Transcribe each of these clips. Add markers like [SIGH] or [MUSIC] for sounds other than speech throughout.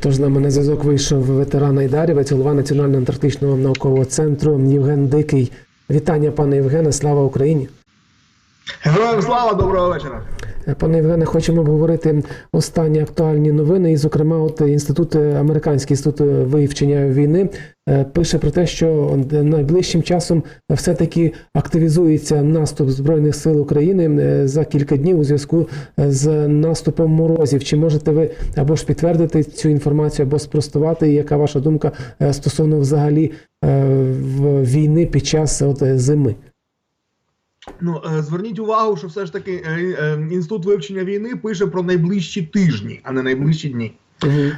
Отож, з нами на зв'язок вийшов ветеран Айдарівець, голова Національного антарктичного наукового центру Євген Дикий. Вітання, пане Євгене, слава Україні. Героям слава, доброго вечора. Е, Пане Євгене, хочемо обговорити останні актуальні новини. І, зокрема, от інститут американський інститут вивчення війни е, пише про те, що найближчим часом все-таки активізується наступ збройних сил України е, за кілька днів у зв'язку з наступом морозів. Чи можете ви або ж підтвердити цю інформацію, або спростувати? Яка ваша думка е, стосовно взагалі е, війни під час от, е, зими? Ну е, зверніть увагу, що все ж таки е, е, інститут вивчення війни пише про найближчі тижні, а не найближчі дні.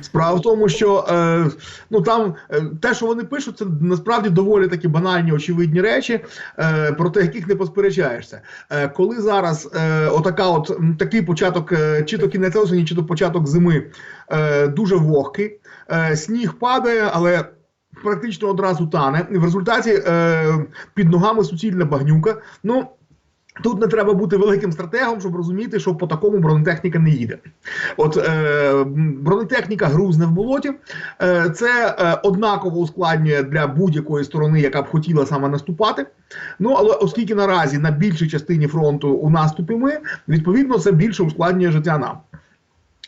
Справа в тому, що е, ну там е, те, що вони пишуть, це насправді доволі такі банальні, очевидні речі, е, проти яких не посперечаєшся. Е, коли зараз е, отака, от такий початок, е, чи то кінець осені, чи то початок зими, е, дуже вогкий, е, сніг падає, але. Практично одразу тане. В результаті е, під ногами суцільна багнюка. Ну Тут не треба бути великим стратегом, щоб розуміти, що по такому бронетехніка не їде. От е, бронетехніка грузне в болоті. Е, це е, однаково ускладнює для будь-якої сторони, яка б хотіла саме наступати. Ну але оскільки наразі на більшій частині фронту у наступі ми, відповідно, це більше ускладнює життя нам.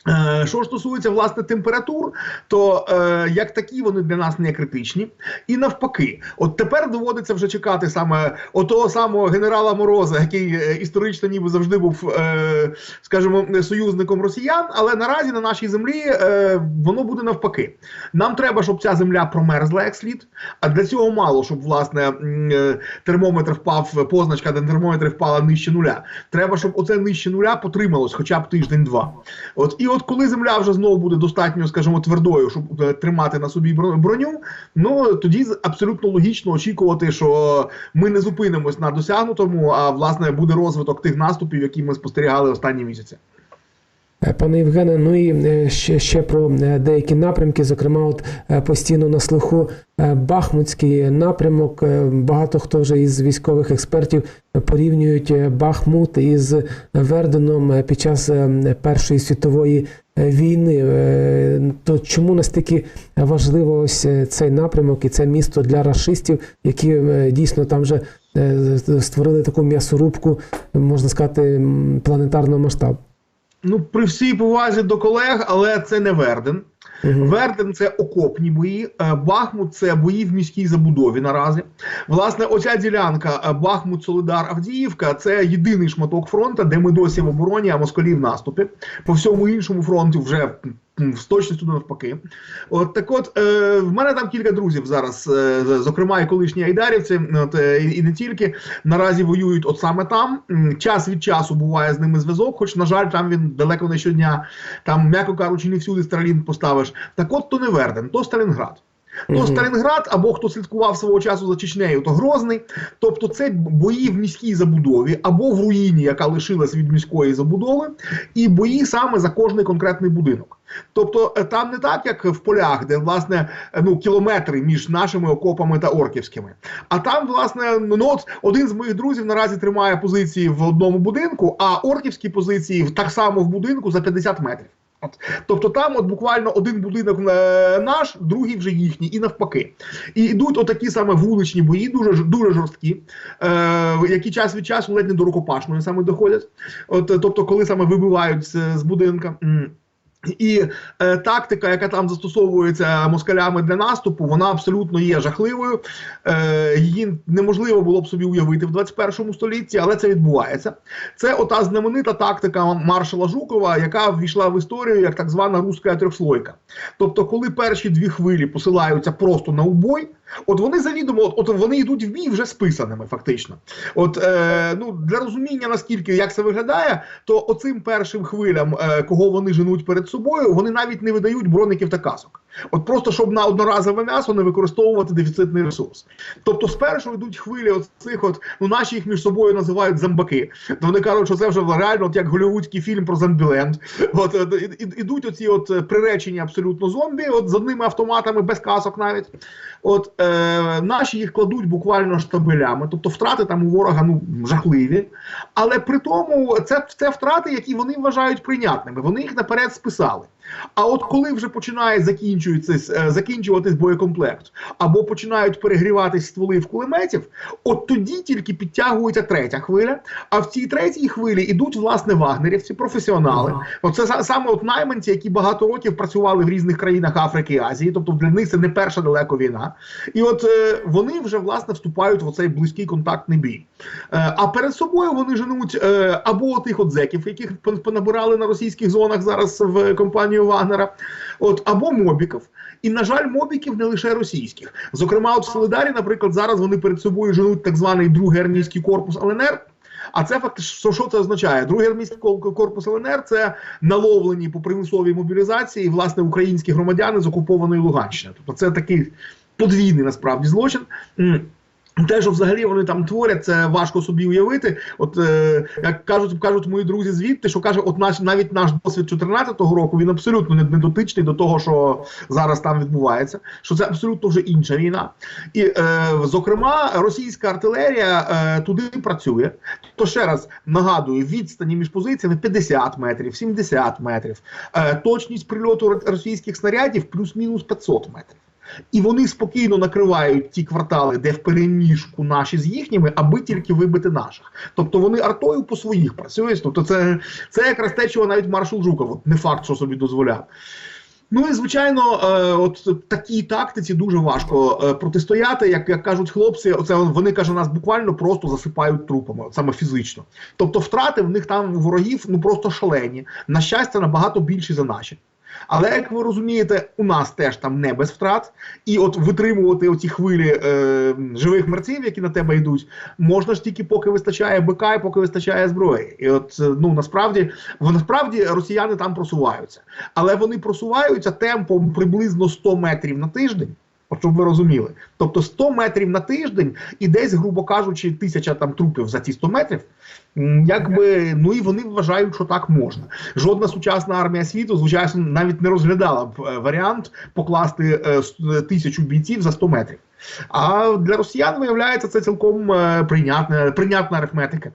Е, Що ж стосується власне температур, то е, як такі вони для нас не критичні. І навпаки, от тепер доводиться вже чекати саме отого самого генерала Мороза, який е, історично ніби завжди був, е, скажімо, союзником росіян, але наразі на нашій землі е, воно буде навпаки. Нам треба, щоб ця земля промерзла як слід. А для цього мало, щоб власне е, термометр впав, позначка на термометрі впала нижче нуля. Треба, щоб оце нижче нуля потрималось хоча б тиждень-два. От і от коли земля вже знову буде достатньо, скажімо, твердою, щоб е, тримати на собі бро- броню, ну тоді абсолютно логічно очікувати, що ми не зупинимось на досягнутому, а власне буде розвиток тих наступів, які ми спостерігали останні місяці. Е, Пане Євгене, ну і е, ще, ще про е, деякі напрямки, зокрема, от постійно на слуху Бахмутський напрямок. Багато хто вже із військових експертів порівнюють Бахмут із Верденом під час Першої світової війни. То чому настільки важливо ось цей напрямок і це місто для рашистів, які дійсно там вже створили таку м'ясорубку, можна сказати, планетарного масштабу? Ну, при всій повазі до колег, але це не Верден. Верден це окопні бої. е, Бахмут це бої в міській забудові наразі. Власне, оця ділянка е, Бахмут, Солидар, Авдіївка це єдиний шматок фронту, де ми досі в обороні, а москалі в наступі. По всьому іншому фронту вже з точністю навпаки. От так, от е, в мене там кілька друзів зараз, е, зокрема і колишні айдарівці, от, е, і, не тільки наразі воюють от саме там. Час від часу буває з ними зв'язок, хоч, на жаль, там він далеко не щодня. Там, м'яко кажучи, не всюди Сталін поставиш. Так от то не Верден, то Сталінград. То Мгм. Сталінград, або хто слідкував свого часу за Чечнею, то Грозний. Тобто це бої в міській забудові або в руїні, яка лишилась від міської забудови, і бої саме за кожний конкретний будинок. Тобто е, там не так, як в полях, де власне е, ну кілометри між нашими окопами та орківськими. А там, власне, ну от один з моїх друзів наразі тримає позиції в одному будинку, а орківські позиції так само в будинку за 50 метрів. Тобто там от буквально один будинок е, наш, другий вже їхній, і навпаки. І йдуть отакі саме вуличні бої, дуже дуже жорсткі, е, які час від часу ледь не до рукопашної саме доходять. От, е, тобто, коли саме вибивають з будинка. І е, тактика, яка там застосовується москалями для наступу, вона абсолютно є жахливою. Е, її неможливо було б собі уявити в 21 столітті, але це відбувається. Це ота знаменита тактика маршала Жукова, яка ввійшла в історію як так звана руська трьохслойка. Тобто, коли перші дві хвилі посилаються просто на убой, от вони завідомо, от, от вони йдуть в бій вже списаними, фактично. От е, ну для розуміння наскільки як це виглядає, то оцим першим хвилям, е, кого вони женуть перед собою, вони навіть не видають броників та касок. От просто щоб на одноразове м'ясо не використовувати дефіцитний ресурс. Тобто, спершу йдуть хвилі оцих, от ну наші їх між собою називають зомбаки. То вони кажуть, що це вже реально от як голівудський фільм про Зомбіленд. От е, ідуть оці от е, приречені абсолютно зомбі, от з одними автоматами без касок навіть. От е, наші їх кладуть буквально штабелями, тобто втрати там у ворога ну жахливі. Але при тому це, це втрати, які вони вважають прийнятними. Вони їх наперед списали. А от коли вже починає закінчуватись, е, закінчуватись боєкомплект, або починають перегріватись стволи в кулеметів, от тоді тільки підтягується третя хвиля. А в цій третій хвилі ідуть власне вагнерівці, професіонали. Ага. Оце саме от найманці, які багато років працювали в різних країнах Африки і Азії, тобто для них це не перша далеко війна. І от е, вони вже власне вступають в оцей близький контактний бій. Е, а перед собою вони женуть е, або тих от зеків, яких понабирали на російських зонах зараз в компанію Вагнера, от або мобіків. І на жаль, мобіків не лише російських. Зокрема, от в Солидарі, наприклад, зараз вони перед собою женуть так званий другий армійський корпус ЛНР. А це фактично що це означає? Другий армійський корпус ЛНР це наловлені по примусовій мобілізації власне українські громадяни з окупованої Луганщини. Тобто це такий подвійний насправді злочин. Те, що взагалі вони там творять, це важко собі уявити. От е, як кажуть, кажуть мої друзі звідти, що каже, от наш навіть наш досвід 14-го року він абсолютно не, не дотичний до того, що зараз там відбувається. Що це абсолютно вже інша війна. І е, зокрема, російська артилерія е, туди працює. То ще раз нагадую, відстані між позиціями 50 метрів, 70 метрів. Е, точність прильоту російських снарядів плюс-мінус 500 метрів. І вони спокійно накривають ті квартали, де в переміжку наші з їхніми, аби тільки вибити наших. Тобто вони артою по своїх працюють. Тобто, це, це якраз те, чого навіть маршал Жуков не факт, що собі дозволяв. Ну і звичайно, е, от такій тактиці дуже важко е, протистояти. Як, як кажуть хлопці, оце вони каже, нас буквально просто засипають трупами, саме фізично. Тобто, втрати в них там ворогів ну просто шалені. На щастя, набагато більші за наші. Але як ви розумієте, у нас теж там не без втрат, і от витримувати оці хвилі е, живих мерців, які на тебе йдуть, можна ж тільки поки вистачає БК і поки вистачає зброї. І от е, ну насправді насправді росіяни там просуваються, але вони просуваються темпом приблизно 100 метрів на тиждень. Щоб ви розуміли, тобто 100 метрів на тиждень і десь, грубо кажучи, тисяча там трупів за ці 100 метрів. Якби ну і вони вважають, що так можна. Жодна сучасна армія світу, звичайно, навіть не розглядала б е, варіант покласти е, е, тисячу бійців за 100 метрів. А для росіян виявляється це цілком прийнятна, прийнятна арифметика.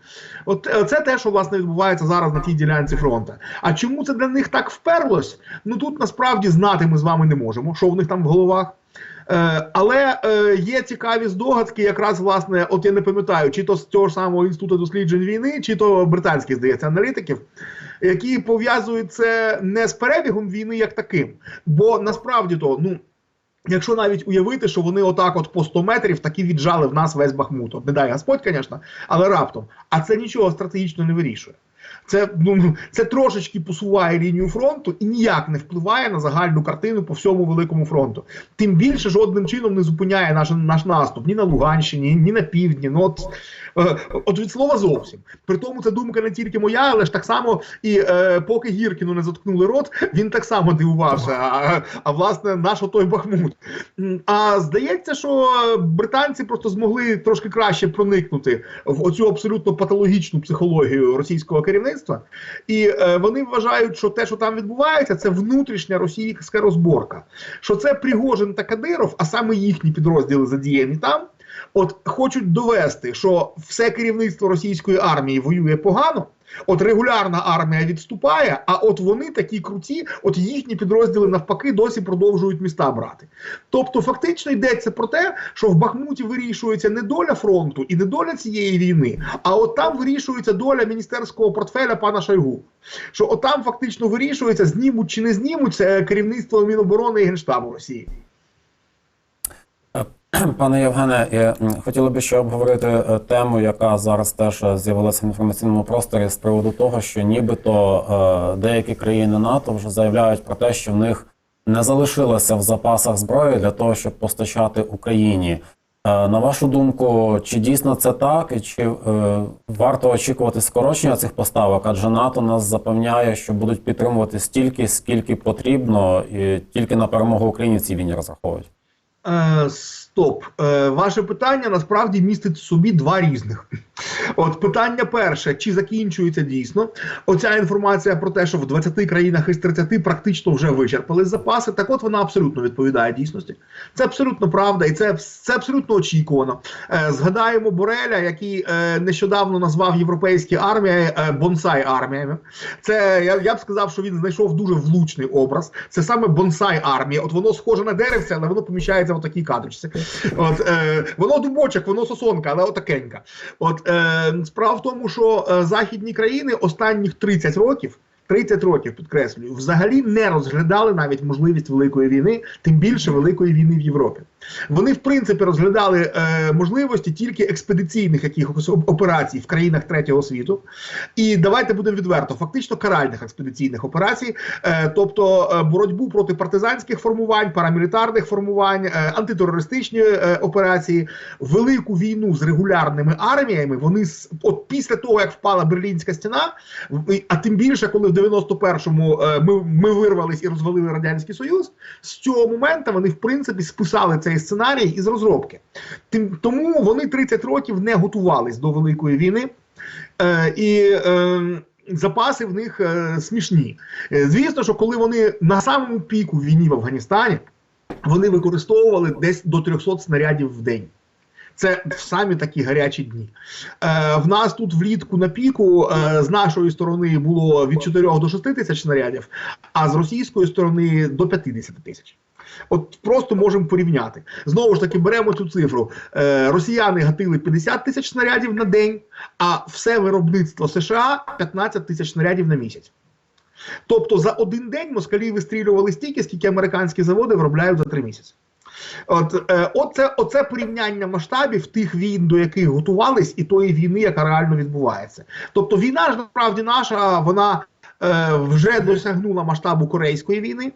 От це те, що власне відбувається зараз на тій ділянці фронту. А чому це для них так вперлось? Ну тут насправді знати ми з вами не можемо, що в них там в головах. Е, але е, є цікаві здогадки, якраз власне, от я не пам'ятаю, чи то з цього ж самого інституту досліджень війни, чи то британських, здається, аналітиків, які пов'язують це не з перебігом війни як таким. Бо насправді то, ну. Якщо навіть уявити, що вони отак, от по 100 метрів, таки віджали в нас весь Бахмут. Не дай Господь, звісно, але раптом. А це нічого стратегічно не вирішує. Це ну це трошечки посуває лінію фронту і ніяк не впливає на загальну картину по всьому великому фронту. Тим більше жодним чином не зупиняє наш наш наступ ні на Луганщині, ні на півдні. Ну от, от від слова зовсім. При тому це думка не тільки моя, але ж так само і е, поки Гіркіну не заткнули рот, він так само дивувався. А, а власне, наш отой Бахмут. А здається, що британці просто змогли трошки краще проникнути в оцю абсолютно патологічну психологію російського керівництва, і е, вони вважають, що те, що там відбувається, це внутрішня російська розборка. Що це Пригожин та Кадиров, а саме їхні підрозділи задіяні там. От хочуть довести, що все керівництво російської армії воює погано. От регулярна армія відступає, а от вони такі круті, от їхні підрозділи навпаки досі продовжують міста брати. Тобто, фактично йдеться про те, що в Бахмуті вирішується не доля фронту і не доля цієї війни, а от там вирішується доля міністерського портфеля пана Шойгу. Що от там фактично вирішується, знімуть чи не знімуть це керівництво Міноборони і Генштабу Росії. [CLEARS THROAT] Пане Євгене, м, хотіли би ще обговорити е, тему, яка зараз теж е, з'явилася в інформаційному просторі з приводу того, що нібито е, деякі країни НАТО вже заявляють про те, що в них не залишилося в запасах зброї для того, щоб постачати Україні. На вашу думку, чи дійсно це так, і чи варто очікувати скорочення цих поставок? Адже НАТО нас запевняє, що будуть підтримувати стільки, скільки потрібно, і тільки на перемогу Україні цій війні розраховують. Стоп, е, ваше питання насправді містить в собі два різних. От питання перше: чи закінчується дійсно оця інформація про те, що в 20 країнах із 30 практично вже вичерпали запаси. Так, от вона абсолютно відповідає дійсності. Це абсолютно правда, і це, це абсолютно очікувано. Е, згадаємо Бореля, який е, нещодавно назвав європейські армії е, бонсай арміями. Це я, я б сказав, що він знайшов дуже влучний образ. Це саме бонсай армія. От воно схоже на деревце, але воно поміщається в такій кадрочці. От е, воно дубочок, воно сосонка, але отакенька. От справа в тому, що е, західні країни останніх 30 років. 30 років підкреслюю, взагалі не розглядали навіть можливість великої війни, тим більше великої війни в Європі. Вони в принципі розглядали е, можливості тільки експедиційних якихось операцій в країнах третього світу. І давайте будемо відверто, фактично каральних експедиційних операцій, е, тобто е, боротьбу проти партизанських формувань, парамілітарних формувань, е, антитерористичні е, операції, велику війну з регулярними арміями. Вони от після того, як впала Берлінська стіна, а тим більше, коли в 91-му е, ми, ми вирвались і розвалили радянський союз, з цього моменту вони в принципі списали цей сценарій із розробки. Тим тому вони 30 років не готувались до великої війни. Е, і е, запаси в них е, смішні. Е, звісно, що коли вони на самому піку війни в Афганістані, вони використовували десь до 300 снарядів в день. Це в самі такі гарячі дні. Е, в нас тут влітку на піку е, з нашої сторони було від 4 до 6 тисяч снарядів, а з російської сторони до 50 тисяч. От просто можемо порівняти. Знову ж таки, беремо цю цифру. Е, росіяни гатили 50 тисяч снарядів на день, а все виробництво США 15 тисяч снарядів на місяць. Тобто за один день москалі вистрілювали стільки, скільки американські заводи виробляють за три місяці. От, е, оце, оце порівняння масштабів тих війн, до яких готувались, і тої війни, яка реально відбувається. Тобто війна ж насправді наша, вона е, вже досягнула масштабу Корейської війни.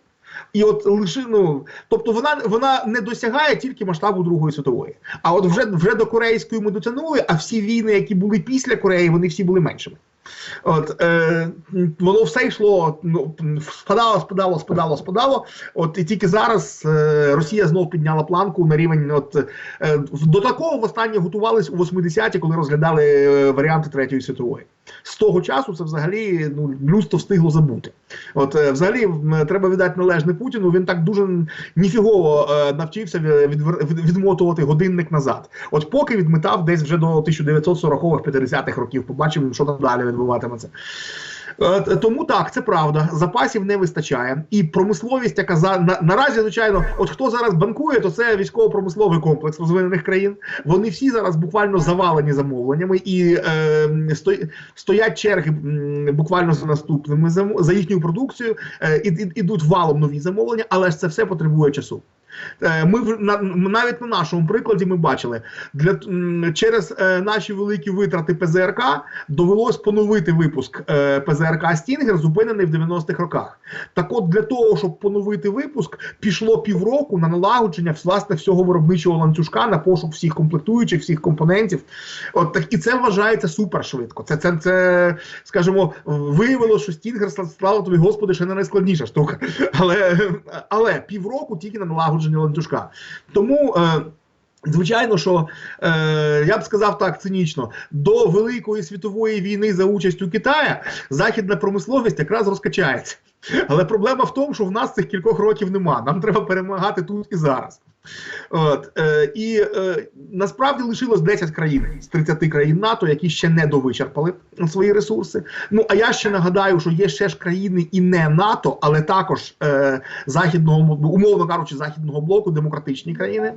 І от лише ну, тобто вона вона не досягає тільки масштабу Другої світової. А от вже вже до корейської ми дотягнули, а всі війни, які були після Кореї, вони всі були меншими. От е, воно все йшло, ну спадало, спадало, спадало, спадало. От і тільки зараз е, Росія знов підняла планку на рівень. От е, до такого востаннє готувались у 80-ті, коли розглядали е, варіанти третьої світової. З того часу це взагалі ну людство встигло забути. От е, взагалі треба віддати належне Путіну. Він так дуже ніфігово е, навчився від, від, відмотувати годинник назад. От поки відмитав десь вже до 1940-х, 50-х років. Побачимо, що там далі відбуватиметься. Е, Тому так, це правда. Запасів не вистачає. І промисловість, яка за на, наразі, звичайно, от хто зараз банкує, то це військово-промисловий комплекс розвинених країн. Вони всі зараз буквально завалені замовленнями і е, сто, стоять черги буквально за наступними за їхню продукцію. Е, і, і, ідуть валом нові замовлення, але ж це все потребує часу. Е, Ми навіть на нашому прикладі ми бачили для через е, наші великі витрати ПЗРК довелось поновити випуск е, ПЗРК Стінгер, зупинений в 90-х роках. Так, от для того, щоб поновити випуск, пішло півроку на налагодження власне всього виробничого ланцюжка на пошук всіх комплектуючих, всіх компонентів. От так і це вважається супер швидко. Це це, це скажімо, виявилося, що Стінгер слава тобі, господи, ще не найскладніша штука. Але, але півроку тільки на налагодження ланцюжка. Тому. Е, Звичайно, що е, я б сказав так цинічно, до Великої світової війни за участю Китая західна промисловість якраз розкачається. Але проблема в тому, що в нас цих кількох років нема. Нам треба перемагати тут і зараз. От, е, і е, насправді лишилось 10 країн з 30 країн НАТО, які ще не довичерпали свої ресурси. Ну а я ще нагадаю, що є ще ж країни і не НАТО, але також е, західного умовно кажучи, західного блоку, демократичні країни.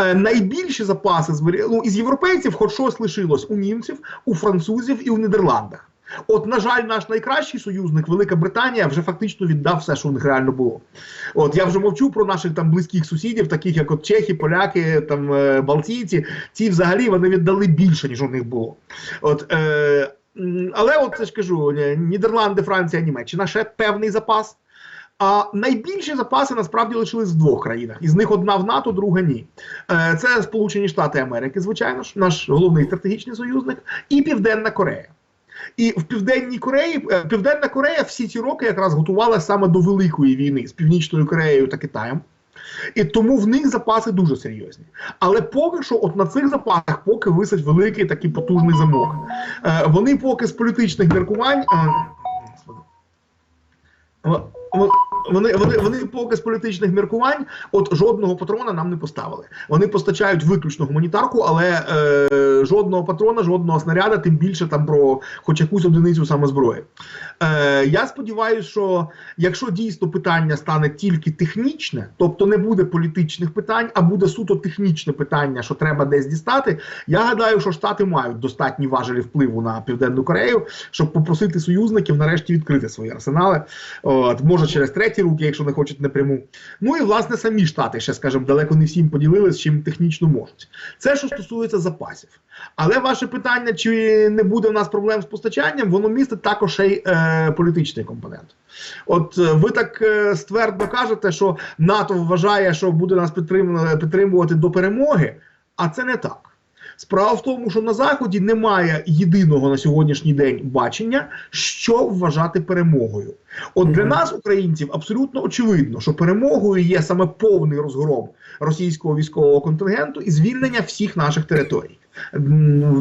Е, найбільші запаси ну, із європейців, хоч щось лишилось у німців, у французів і у Нідерландах. От, на жаль, наш найкращий союзник, Велика Британія, вже фактично віддав все, що у них реально було. От я вже мовчу про наших там близьких сусідів, таких як от чехи, поляки, там е, балтійці. Ці взагалі вони віддали більше, ніж у них було. От, е, але от це ж кажу: е, Нідерланди, Франція, Німеччина ще певний запас. А найбільші запаси насправді лишились в двох країнах. Із них одна в НАТО, друга ні. Е, Це Сполучені Штати Америки, звичайно ж, наш головний стратегічний союзник, і Південна Корея. І в Південній Кореї е, Південна Корея всі ці роки якраз готувалася саме до великої війни з Північною Кореєю та Китаєм. І тому в них запаси дуже серйозні. Але поки що, от на цих запасах, поки висить великий такий потужний замок. Е, вони поки з політичних міркувань. Е, Вони, вони, вони поки з політичних міркувань, от жодного патрона нам не поставили. Вони постачають виключно гуманітарку, але е, жодного патрона, жодного снаряда, тим більше там про хоч якусь одиницю саме зброї. Е, я сподіваюся, що якщо дійсно питання стане тільки технічне, тобто не буде політичних питань, а буде суто технічне питання, що треба десь дістати. Я гадаю, що Штати мають достатні важелі впливу на Південну Корею, щоб попросити союзників нарешті відкрити свої арсенали. От, може через треті руки, якщо не хочуть напряму. Ну і власне самі штати ще, скажімо, далеко не всім поділились, чим технічно можуть. Це що стосується запасів. Але ваше питання, чи не буде в нас проблем з постачанням, воно містить також ще й е, політичний компонент. От е, ви так е, ствердно кажете, що НАТО вважає, що буде нас підтримувати до перемоги, а це не так. Справа в тому, що на Заході немає єдиного на сьогоднішній день бачення, що вважати перемогою. От для нас, українців, абсолютно очевидно, що перемогою є саме повний розгром російського військового контингенту і звільнення всіх наших територій.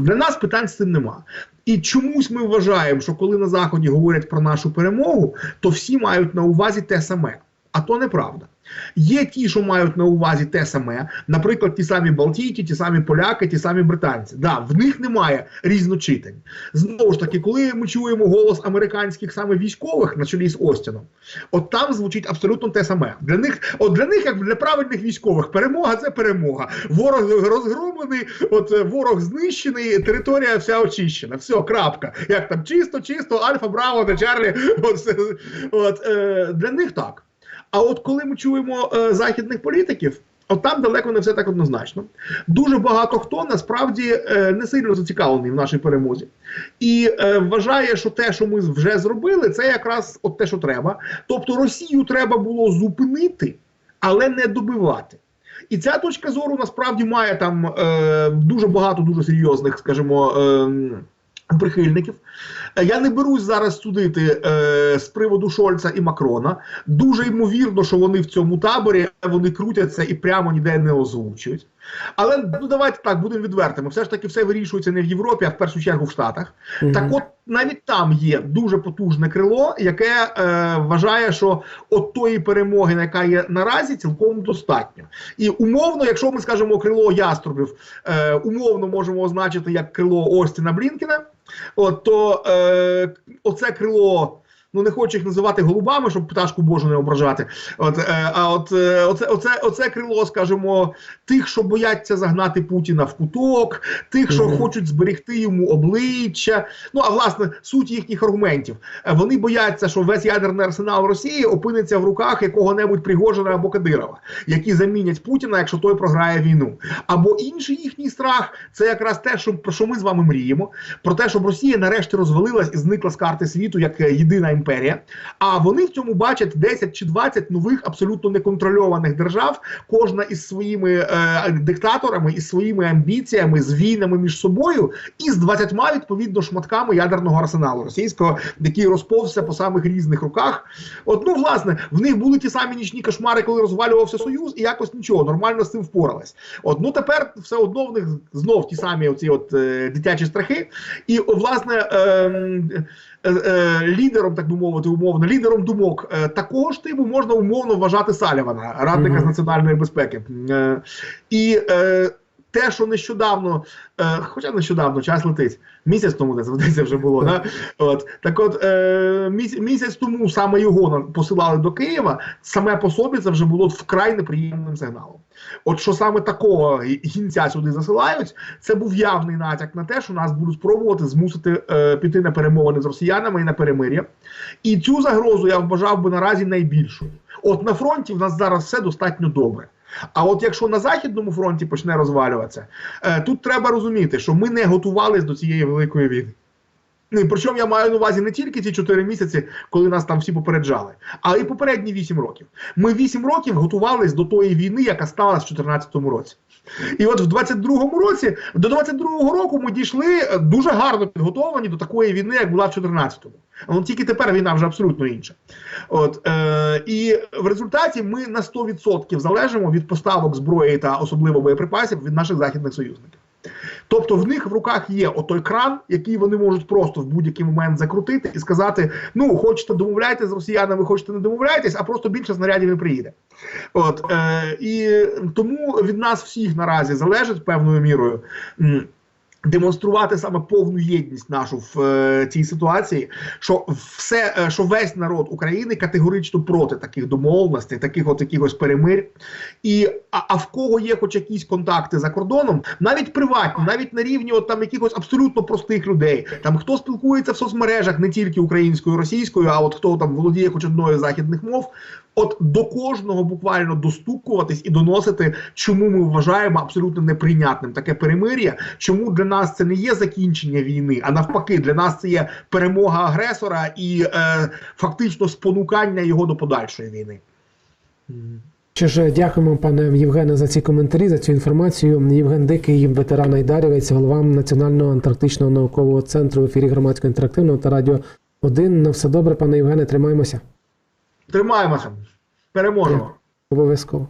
Для нас питань з цим нема. І чомусь ми вважаємо, що коли на Заході говорять про нашу перемогу, то всі мають на увазі те саме. А то неправда. Є ті, що мають на увазі те саме, наприклад, ті самі Балтійці, ті самі поляки, ті самі британці. Да, в них немає різночитань. Знову ж таки, коли ми чуємо голос американських саме військових на чолі з Остіном, от там звучить абсолютно те саме. Для них, от для них, як для правильних військових, перемога це перемога. Ворог розгромлений, от е, ворог знищений, територія вся очищена. Все, крапка. Як там чисто, чисто, Альфа, Браво, де Чарлі. [LAUGHS] От, от е, для них так. А от коли ми чуємо е, західних політиків, от там далеко не все так однозначно. Дуже багато хто насправді е, не сильно зацікавлений в нашій перемозі. І е, вважає, що те, що ми вже зробили, це якраз от те, що треба. Тобто Росію треба було зупинити, але не добивати. І ця точка зору насправді має там е, дуже багато дуже серйозних, скажімо, е, прихильників. Е, Я не берусь зараз судити е, з приводу Шольца і Макрона. Дуже ймовірно, що вони в цьому таборі вони крутяться і прямо ніде не озвучують. Але ну давайте так будемо відвертими. Все ж таки, все вирішується не в Європі, а в першу чергу в Штатах. Мгм. Так, от навіть там є дуже потужне крило, яке е, вважає, що от тої перемоги, яка є наразі, цілком достатньо. І умовно, якщо ми скажемо крило яструбів, е, умовно можемо означити як крило Остіна Блінкена. От то е, оце крило. Ну, не хочу їх називати голубами, щоб пташку Божу не ображати. От, е, а от е, оце, оце, оце крило, скажімо, тих, що бояться загнати Путіна в куток, тих, що Мгм. хочуть зберегти йому обличчя. Ну а власне суть їхніх аргументів. Е, Вони бояться, що весь ядерний арсенал Росії опиниться в руках якого-небудь Пригожина або Кадирова, які замінять Путіна, якщо той програє війну. Або інший їхній страх це якраз те, що про що ми з вами мріємо, про те, щоб Росія нарешті розвалилась і зникла з карти світу як е, єдина імперія. А вони в цьому бачать 10 чи 20 нових абсолютно неконтрольованих держав, кожна із своїми е, диктаторами, із своїми амбіціями, з війнами між собою, і з 20 відповідно шматками ядерного арсеналу російського, який розповзся по самих різних руках. От ну власне в них були ті самі нічні кошмари, коли розвалювався союз, і якось нічого нормально з цим впорались. От ну тепер все одно в них знов ті самі оці от е, дитячі страхи. І о, власне. е, лідером, так би мовити, умовно, лідером думок е, такого ж типу можна умовно вважати Салівана, радника Мгм. з національної безпеки. Е, і е, те, що нещодавно, е, хоча нещодавно час летить, місяць тому десь здається, вже було. Да? От так, от е, місяць, місяць тому саме його посилали до Києва, саме по собі це вже було вкрай неприємним сигналом. От що саме такого гінця сюди засилають, це був явний натяк на те, що нас будуть спробувати змусити е, піти на перемовини з росіянами і на перемир'я. І цю загрозу я вважав би наразі найбільшою. От на фронті в нас зараз все достатньо добре. А от якщо на західному фронті почне розвалюватися, е, тут треба розуміти, що ми не готувалися до цієї великої війни. Ну, і причому я маю на увазі не тільки ці 4 місяці, коли нас там всі попереджали, а й попередні 8 років. Ми 8 років готувались до тої війни, яка сталася в 2014 році. І от в 22-му році, до 22-го року ми дійшли е, дуже гарно підготовлені до такої війни, як була в 14-му. Ну тільки тепер війна вже абсолютно інша. От е, і в результаті ми на 100% залежимо від поставок зброї та особливо боєприпасів від наших західних союзників. Тобто в них в руках є отой кран, який вони можуть просто в будь-який момент закрутити і сказати: ну, хочете домовляйтесь з росіянами, хочете не домовляйтесь, а просто більше снарядів не приїде. От е, і тому від нас всіх наразі залежить певною мірою. Демонструвати саме повну єдність нашу в е, цій ситуації, що все, е, що весь народ України категорично проти таких домовленостей, таких от якихось перемирь. І а, а в кого є хоч якісь контакти за кордоном, навіть приватні, навіть на рівні от там якихось абсолютно простих людей, там хто спілкується в соцмережах не тільки українською, російською, а от хто там володіє хоч одною з західних мов. От до кожного буквально достукуватись і доносити, чому ми вважаємо абсолютно неприйнятним таке перемир'я, чому для нас це не є закінчення війни, а навпаки, для нас це є перемога агресора і е, фактично спонукання його до подальшої війни. Що ж, дякуємо, пане Євгене, за ці коментарі, за цю інформацію. Євген Дикий, ветеран Айдарівець, голова Національного антарктичного наукового центру в ефірі громадського інтерактивного та радіо 1. На все добре, пане Євгене, тримаємося. Тримаємося, переможемо. Обов'язково.